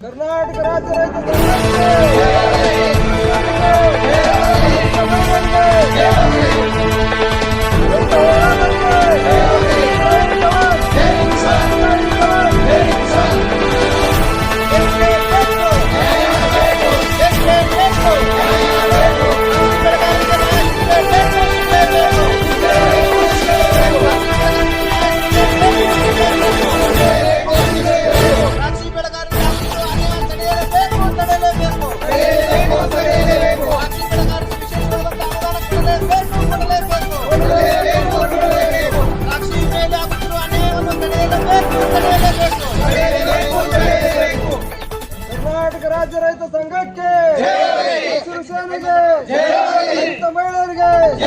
ಕರ್ನಾಟಕ ರಾಜ್ಯ ರೈತ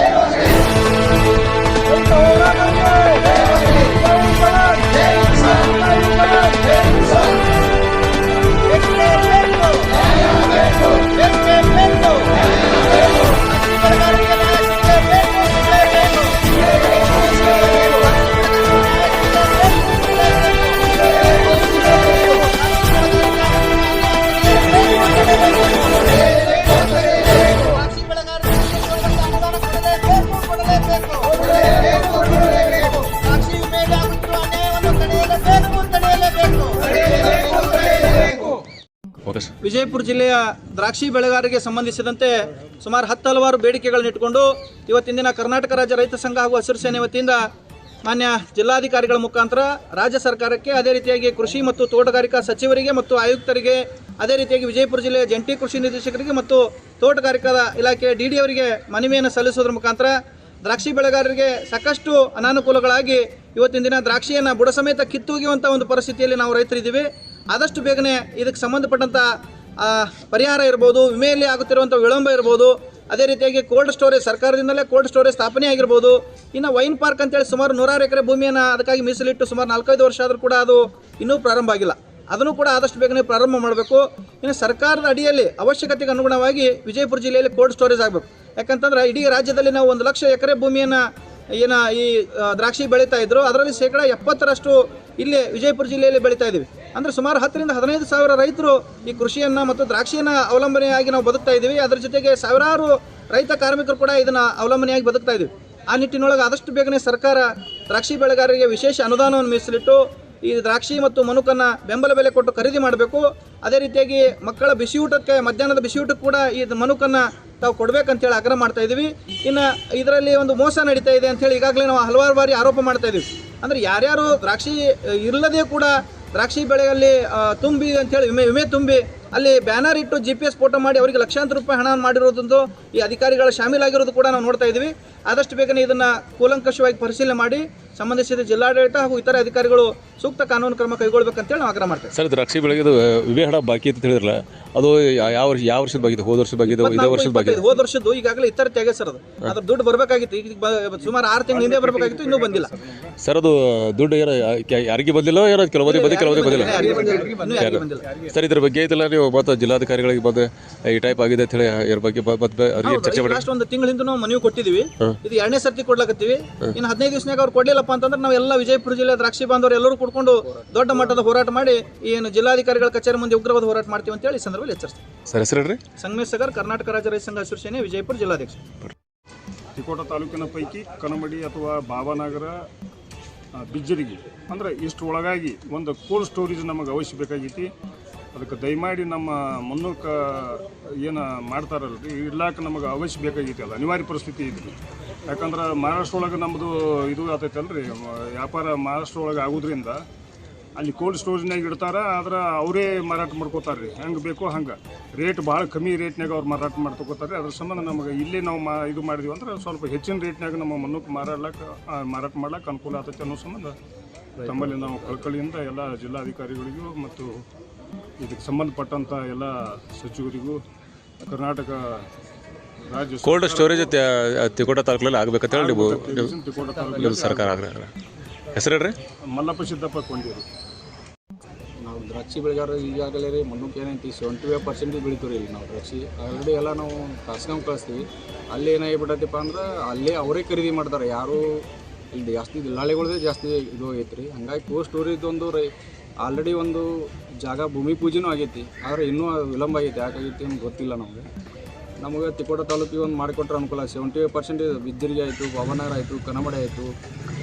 ಮಹಿಳೆಯರಿಗೆ ವಿಜಯಪುರ ಜಿಲ್ಲೆಯ ದ್ರಾಕ್ಷಿ ಬೆಳೆಗಾರರಿಗೆ ಸಂಬಂಧಿಸಿದಂತೆ ಸುಮಾರು ಹತ್ತು ಹಲವಾರು ಬೇಡಿಕೆಗಳನ್ನು ಇಟ್ಟುಕೊಂಡು ಇವತ್ತಿನ ದಿನ ಕರ್ನಾಟಕ ರಾಜ್ಯ ರೈತ ಸಂಘ ಹಾಗೂ ಹಸಿರು ಸೇನೆ ವತಿಯಿಂದ ಮಾನ್ಯ ಜಿಲ್ಲಾಧಿಕಾರಿಗಳ ಮುಖಾಂತರ ರಾಜ್ಯ ಸರ್ಕಾರಕ್ಕೆ ಅದೇ ರೀತಿಯಾಗಿ ಕೃಷಿ ಮತ್ತು ತೋಟಗಾರಿಕಾ ಸಚಿವರಿಗೆ ಮತ್ತು ಆಯುಕ್ತರಿಗೆ, ಅದೇ ರೀತಿಯಾಗಿ ವಿಜಯಪುರ ಜಿಲ್ಲೆಯ ಜಂಟಿ ಕೃಷಿ ನಿರ್ದೇಶಕರಿಗೆ ಮತ್ತು ತೋಟಗಾರಿಕಾ ಇಲಾಖೆ ಡಿ ಡಿ ಅವರಿಗೆ ಮನವಿಯನ್ನು ಸಲ್ಲಿಸೋದ್ರ ಮುಖಾಂತರ ದ್ರಾಕ್ಷಿ ಬೆಳೆಗಾರರಿಗೆ ಸಾಕಷ್ಟು ಅನಾನುಕೂಲಗಳಾಗಿ ಇವತ್ತಿನ ದಿನ ದ್ರಾಕ್ಷಿಯನ್ನು ಬುಡ ಸಮೇತ ಒಂದು ಪರಿಸ್ಥಿತಿಯಲ್ಲಿ ನಾವು ರೈತರಿದ್ದೀವಿ. ಆದಷ್ಟು ಬೇಗನೆ ಇದಕ್ಕೆ ಸಂಬಂಧಪಟ್ಟಂಥ ಪರಿಹಾರ ಇರ್ಬೋದು, ವಿಮೆಯಲ್ಲಿ ಆಗುತ್ತಿರುವಂಥ ವಿಳಂಬ ಇರ್ಬೋದು, ಅದೇ ರೀತಿಯಾಗಿ ಕೋಲ್ಡ್ ಸ್ಟೋರೇಜ್ ಸರ್ಕಾರದಿಂದಲೇ ಕೋಲ್ಡ್ ಸ್ಟೋರೇಜ್ ಸ್ಥಾಪನೆ ಆಗಿರ್ಬೋದು, ಇನ್ನು ವೈನ್ ಪಾರ್ಕ್ ಅಂತೇಳಿ ಸುಮಾರು ನೂರಾರು ಎಕರೆ ಭೂಮಿಯನ್ನು ಅದಕ್ಕಾಗಿ ಮೀಸಲಿಟ್ಟು ಸುಮಾರು ನಾಲ್ಕೈದು ವರ್ಷ ಆದರೂ ಕೂಡ ಅದು ಇನ್ನೂ ಪ್ರಾರಂಭ ಆಗಿಲ್ಲ. ಅದನ್ನು ಕೂಡ ಆದಷ್ಟು ಬೇಗನೆ ಪ್ರಾರಂಭ ಮಾಡಬೇಕು. ಇನ್ನು ಸರ್ಕಾರದ ಅಡಿಯಲ್ಲಿ ಅವಶ್ಯಕತೆಗೆ ಅನುಗುಣವಾಗಿ ವಿಜಯಪುರ ಜಿಲ್ಲೆಯಲ್ಲಿ ಕೋಲ್ಡ್ ಸ್ಟೋರೇಜ್ ಆಗಬೇಕು. ಯಾಕಂತಂದ್ರೆ ಇಡೀ ರಾಜ್ಯದಲ್ಲಿ ನಾವು ಒಂದು ಲಕ್ಷ ಎಕರೆ ಭೂಮಿಯನ್ನು ಏನ ಈ ದ್ರಾಕ್ಷಿ ಬೆಳೀತಾ ಇದ್ರು. ಅದರಲ್ಲಿ ಶೇಕಡ ಎಪ್ಪತ್ತರಷ್ಟು ಇಲ್ಲಿ ವಿಜಯಪುರ ಜಿಲ್ಲೆಯಲ್ಲಿ ಬೆಳೀತಾ ಇದ್ದೀವಿ. ಅಂದರೆ ಸುಮಾರು ಹತ್ತರಿಂದ ಹದಿನೈದು ಸಾವಿರ ರೈತರು ಈ ಕೃಷಿಯನ್ನು ಮತ್ತು ದ್ರಾಕ್ಷಿಯನ್ನು ಅವಲಂಬನೆಯಾಗಿ ನಾವು ಬದುಕ್ತಾ ಇದ್ದೀವಿ ಅದರ ಜೊತೆಗೆ ಸಾವಿರಾರು ರೈತ ಕಾರ್ಮಿಕರು ಕೂಡ ಇದನ್ನು ಅವಲಂಬನೆಯಾಗಿ ಬದುಕ್ತಾ ಇದ್ದೀವಿ ಆ ನಿಟ್ಟಿನೊಳಗೆ ಆದಷ್ಟು ಬೇಗನೆ ಸರ್ಕಾರ ದ್ರಾಕ್ಷಿ ಬೆಳೆಗಾರರಿಗೆ ವಿಶೇಷ ಅನುದಾನವನ್ನು ಮೀಸಲಿಟ್ಟು ಈ ದ್ರಾಕ್ಷಿ ಮತ್ತು ಮನುಕನ್ನು ಬೆಂಬಲ ಬೆಲೆ ಕೊಟ್ಟು ಖರೀದಿ ಮಾಡಬೇಕು. ಅದೇ ರೀತಿಯಾಗಿ ಮಕ್ಕಳ ಬಿಸಿಯೂಟಕ್ಕೆ, ಮಧ್ಯಾಹ್ನದ ಬಿಸಿಯೂಟಕ್ಕೆ ಕೂಡ ಈ ಮನುಕನ್ನು ತಾವು ಕೊಡಬೇಕಂತೇಳಿ ಆಗ್ರಹ ಮಾಡ್ತಾ ಇದ್ದೀವಿ ಇನ್ನು ಇದರಲ್ಲಿ ಒಂದು ಮೋಸ ನಡೀತಾ ಇದೆ ಅಂತೇಳಿ ಈಗಾಗಲೇ ನಾವು ಹಲವಾರು ಬಾರಿ ಆರೋಪ ಮಾಡ್ತಾ ಇದ್ದೀವಿ ಅಂದರೆ ಯಾರ್ಯಾರು ದ್ರಾಕ್ಷಿ ಇಲ್ಲದೆ ಕೂಡ ದ್ರಾಕ್ಷಿ ಬೆಳೆಯಲ್ಲಿ ತುಂಬಿ ಅಂತೇಳಿ, ವಿಮೆ ವಿಮೆ ತುಂಬಿ, ಅಲ್ಲಿ ಬ್ಯಾನರ್ ಇಟ್ಟು ಜಿ ಪಿ ಎಸ್ ಫೋಟೋ ಮಾಡಿ ಅವರಿಗೆ ಲಕ್ಷಾಂತರ ರೂಪಾಯಿ ಹಣ ಮಾಡಿರೋದಂದು ಈ ಅಧಿಕಾರಿಗಳ ಶಾಮೀಲಾಗಿರೋದು ಕೂಡ ನಾವು ನೋಡ್ತಾ ಇದ್ದೀವಿ. ಆದಷ್ಟು ಬೇಗನೆ ಇದನ್ನು ಕೂಲಂಕಷವಾಗಿ ಪರಿಶೀಲನೆ ಮಾಡಿ, ಸಂಬಂಧಿಸಿದ ಜಿಲ್ಲಾಡಳಿತ ಹಾಗೂ ಇತರ ಅಧಿಕಾರಿಗಳು ಸೂಕ್ತ ಕಾನೂನು ಕ್ರಮ ಕೈಗೊಳ್ಬೇಕಂತೇಳಿ ನಾವು ಆಗ್ರಹ ಮಾಡ್ತೇವೆ. ಸರ್ ದ್ರಾಕ್ಷಿ ಬೆಳೆಗೆ ವಿವೇಹಡ ಹಣ ಬಾಕಿ ಅಂತ ಹೇಳಿದ್ರಲ್ಲ ಅದು ಯಾವ ವರ್ಷ ಯಾವ ವರ್ಷದ ಬಾಗಿದೆ ಹೋದ ವರ್ಷದ ಬಾಗಿದೆ ಇದೇ ವರ್ಷದ ಬಾಗಿದೆ ಹೋದ ವರ್ಷದ್ದು ಈಗಾಗಲೇ ಇತರ ತೆಗೆ ಸರ್ ಅದು. ಅದ್ರ ದುಡ್ಡು ಬರಬೇಕಾಗಿತ್ತು. ಈಗ ಸುಮಾರು ಆರು ತಿಂಗಳ ಹಿಂದೆ ಬರಬೇಕಾಗಿತ್ತು ಇನ್ನೂ ಬಂದಿಲ್ಲ. ಸರ್ ಅದು ದುಡ್ಡು ಏನೋ ಯಾ- ಯಾರಿಗೆ ಬಂದಿಲ್ಲ ಏನೋ ಕೆಲವೊಂದು ಬಂದಿಲ್ಲ ಕೆಲವೊಂದು ಬಂದಿಲ್ಲ. ಸರ್ ಇದ್ರ ಬಗ್ಗೆ ಐತಲ್ಲ ನೀವು ಮತ್ತೆ ಜಿಲ್ಲಾಧಿಕಾರಿಗಳಿಗೆ ಬಂದು ಈ ಟೈಪ್ ಆಗಿದೆ ಅಂತ ಹೇಳಿ ಇದ್ರ ಬಗ್ಗೆ ಮತ್ತೆ ಚರ್ಚೆ ಮಾಡಿ. ಲಾಸ್ಟ್ ಒಂದು ತಿಂಗಳ ಹಿಂದೆ ನಾವು ಮನವಿ ಕೊಟ್ಟಿದ್ದೀವಿ. ಇದು ಎರಡನೇ ಸರ್ತಿ ಕೊಡ್ಲಾಕತ್ತೀವಿ. ಇನ್ನು ಹದಿನೈದು ದಿವಸನಾಗ ಅವ್ರು ಕೊಡಲಿಲ್ಲಪ್ಪ ಅಂತಂದ್ರೆ ನಾವೆಲ್ಲ ಎಲ್ಲ ವಿಜಯಪುರ ಜಿಲ್ಲೆ ದ್ರಾಕ್ಷಿ ಬಾಂಧವರು ಎಲ್ಲರೂ ಕೂಡ್ಕೊಂಡು ದೊಡ್ಡ ಮಟ್ಟದ ಹೋರಾಟ ಮಾಡಿ ಏನು ಜಿಲ್ಲಾಧಿಕಾರಿಗಳ ಕಚೇರಿ ಮುಂದೆ ಉಗ್ರವಾದ ಹೋರಾಟ ಮಾಡ್ತೀವಿ ಅಂತ ಹೇಳಿ ಈ ಸಂದರ್ಭದಲ್ಲಿ ಎಚ್ಚರಿಸ್ತೀವಿ. ಸರ್ ಹೆಸರು ಹೇಳ್ರಿ? ಸಂಗಮೇಶ್ ಸಗರ್ ಕರ್ನಾಟಕ ರಾಜ್ಯ ರೈತ ಸಂಘ ಹಸಿರು ಸೇನೆ ವಿಜಯಪುರ ಜಿಲ್ಲಾಧ್ಯಕ್ಷ. ತಿಕೋಟ ತಾಲೂಕಿನ ಪೈಕಿ ಕನಮಡಿ ಅಥವಾ ಬಾಬಾನಗರ ಬಿಜ್ಜರಿಗೆ. ಅಂದ್ರೆ ಇಷ್ಟು ಒಳಗಾಗಿ ಒಂದು ಕೋಲ್ಡ್ ಸ್ಟೋರೇಜ್ ನಮಗೆ ಅವಶ್ಯ ಬೇಕಾಗೈತಿ. ಅದಕ್ಕೆ ದಯಮಾಡಿ ನಮ್ಮ ಮುನ್ನೂಕ ಏನು ಮಾಡ್ತಾರಲ್ರಿ ಇಡ್ಲಾಕ ನಮಗೆ ಅವಶ್ಯ ಬೇಕಾಗಿತ್ತು ಅದು ಅನಿವಾರ್ಯ ಪರಿಸ್ಥಿತಿ ಇದ್ರಿ ಯಾಕಂದ್ರೆ ಮಹಾರಾಷ್ಟ್ರ ಒಳಗೆ ನಮ್ಮದು ಇದು ಆತೈತಲ್ರಿ ರೀ ವ್ಯಾಪಾರ ಮಹಾರಾಷ್ಟ್ರ ಒಳಗೆ ಆಗೋದ್ರಿಂದ ಅಲ್ಲಿ ಕೋಲ್ಡ್ ಸ್ಟೋರೇಜ್ನಾಗ ಇಡ್ತಾರೆ ಆದ್ರೆ ಅವರೇ ಮಾರಾಟ ಮಾಡ್ಕೋತಾರೆ ರೀ ಹೆಂಗೆ ಬೇಕೋ ಹಂಗೆ. ರೇಟ್ ಭಾಳ ಕಮ್ಮಿ ರೇಟ್ನಾಗ ಅವ್ರು ಮಾರಾಟ ಮಾಡ್ಕೋತಾರೆ ಅದ್ರ ಸಂಬಂಧ ನಮಗೆ ಇಲ್ಲೇ ನಾವು ಮಾ ಇದು ಮಾಡಿದ್ವಿ ಅಂದ್ರೆ ಸ್ವಲ್ಪ ಹೆಚ್ಚಿನ ರೇಟ್ನಾಗ ನಮ್ಮ ಮಣ್ಣಕ್ಕೆ ಮಾರಾಡ್ಲಿಕ್ಕೆ ಮಾರಾಟ ಮಾಡ್ಲಿಕ್ಕೆ ಅನುಕೂಲ ಆಗ್ತೈತೆ ಅನ್ನೋ ಸಂಬಂಧ. ತಮ್ಮಲ್ಲಿ ನಾವು ಕಳ್ಕಳಿಯಿಂದ ಎಲ್ಲ ಜಿಲ್ಲಾಧಿಕಾರಿಗಳಿಗೂ ಮತ್ತು ಇದಕ್ಕೆ ಸಂಬಂಧಪಟ್ಟಂಥ ಎಲ್ಲ ಸಚಿವರಿಗೂ ಕರ್ನಾಟಕ ರಾಜ್ಯ ಕೋಲ್ಡ್ ಸ್ಟೋರೇಜ್ ತಿಕೋಟ ತಾಲೂಕಲ್ಲಿ ಆಗ್ಬೇಕಂತ ಹೇಳಿ ನೀವು ತಿಕೋಟ ತಾಲೂಕು ಸರ್ಕಾರ ಆಗ್ರಹ ಹೆಸರು ಹೇಳ್ರಿ. ಮಲ್ಲಪ್ಪ ಸಿದ್ದಪ್ಪ ಕೊಂಡಿರು. ನಾವು ದ್ರಾಕ್ಷಿ ಬೆಳೆಗಾರರು ಈಗಾಗಲೇ ರೀ ಮುನ್ನೂಕ್ಕೆ ಏನೈತಿ ಸೆವೆಂಟಿ ಫೈವ್ ಪರ್ಸೆಂಟ್ ಬೆಳಿತೀವಿ ರೀ ನಾವು ದ್ರಾಕ್ಷಿ. ಆಲ್ರೆಡಿ ಎಲ್ಲ ನಾವು ಕಾಸ್ಕೊಂಡ್ ಕಳಿಸ್ತೀವಿ. ಅಲ್ಲಿ ಏನಾಗಿಬಿಟ್ಟೈತಿಪ್ಪ ಅಂದ್ರೆ ಅಲ್ಲೇ ಅವರೇ ಖರೀದಿ ಮಾಡ್ತಾರೆ. ಯಾರು ಇಲ್ಲಿ ಜಾಸ್ತಿ ದಲ್ಲಾಳಿಗಳದೇ ಜಾಸ್ತಿ ಇದು ಐತ್ರಿ. ರೀ ಹಂಗಾಗಿ ಕೋಲ್ಡ್ ಸ್ಟೋರೇಜ್ ಒಂದು ರೈ ಆಲ್ರೆಡಿ ಒಂದು ಜಾಗ ಭೂಮಿ ಪೂಜೆನೂ ಆಗೈತಿ ಆದರೆ ಇನ್ನೂ ವಿಳಂಬ ಆಗೈತಿ. ಯಾಕಾಗೈತಿ ಅಂತ ಗೊತ್ತಿಲ್ಲ ನಮಗೆ. ನಮಗೆ ತಿಕೋಟ ತಾಲೂಕಿಗೆ ಒಂದು ಮಾಡಿಕೊಟ್ರೆ ಅನುಕೂಲ ಸೆವೆಂಟಿ ಫೈವ್ ಪರ್ಸೆಂಟ್ ಬಿದ್ದಿರಿಗೆ ಆಯಿತು ಬಾಬನಗರ ಆಯಿತು ಕನ್ನಡ ಆಯಿತು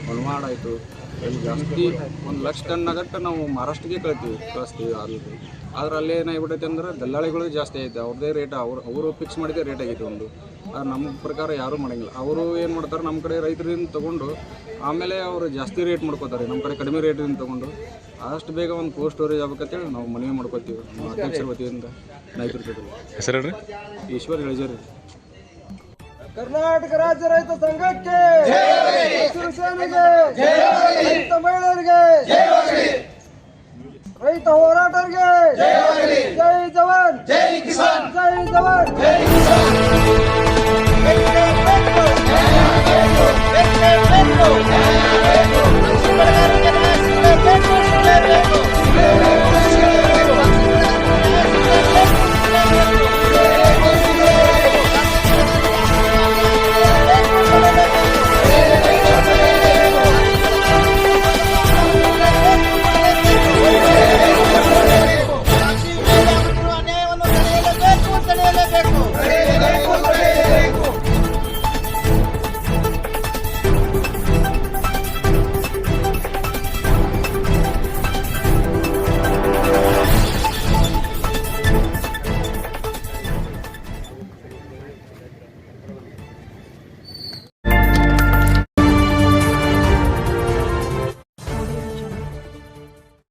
ಹೊಲಮಾಡ್ ಆಯಿತು. ಜಾಸ್ತಿ ಒಂದು ಲಕ್ಷ ಟನ್ ಆಗಟ್ಟು ನಾವು ಮಹಾರಾಷ್ಟ್ರಕ್ಕೆ ಕಳಿತೀವಿ ಕಳಿಸ್ತೀವಿ ಅಲ್ಲಿ ಆದ್ರೆ ಅಲ್ಲಿ ಏನಾಗ್ಬಿಟ್ಟೈತೆ ಅಂದ್ರೆ ದಲ್ಲಾಳಿಗಳು ಜಾಸ್ತಿ ಐತೆ ಅವ್ರದೇ ರೇಟ್ ಅವ್ರು ಅವರು ಫಿಕ್ಸ್ ಮಾಡಿದ್ದೇ ರೇಟ್ ಆಗೈತೆ ಒಂದು. ನಮ್ಮ ಪ್ರಕಾರ ಯಾರು ಮಾಡಂಗಿಲ್ಲ. ಅವರು ಏನು ಮಾಡ್ತಾರೆ ನಮ್ಮ ಕಡೆ ರೈತರಿಂದ ತೊಗೊಂಡು ಆಮೇಲೆ ಅವರು ಜಾಸ್ತಿ ರೇಟ್ ಮಾಡ್ಕೋತಾರೆ. ನಮ್ಮ ಕಡೆ ಕಡಿಮೆ ರೇಟಿಂದ ತೊಗೊಂಡು ಅಷ್ಟು ಬೇಗ ಒಂದು ಕೋಲ್ಡ್ ಸ್ಟೋರೇಜ್ ಆಗ್ಬೇಕಂತೇಳಿ ನಾವು ಮನವಿ ಮಾಡ್ಕೋತೀವಿ. ನಮ್ಮ ಅಧ್ಯಕ್ಷರ ವತಿಯಿಂದ ನಾಯಕರ ಜೊತೆ ಈಶ್ವರ್ ಇಳಜೇರಿ ಕರ್ನಾಟಕ ರಾಜ್ಯ ರೈತ ಸಂಘಕ್ಕೆ ಹಸಿರು ಸೇನೆಗೆ ರೈತ ಮಹಿಳೆಯರಿಗೆ ರೈತ ಹೋರಾಟರಿಗೆ ಜೈ ಜವಾನ್. ಜೈ ಕಿಸಾನ್. ಜೈ ಜವಾನ್. ಜೈ Amen.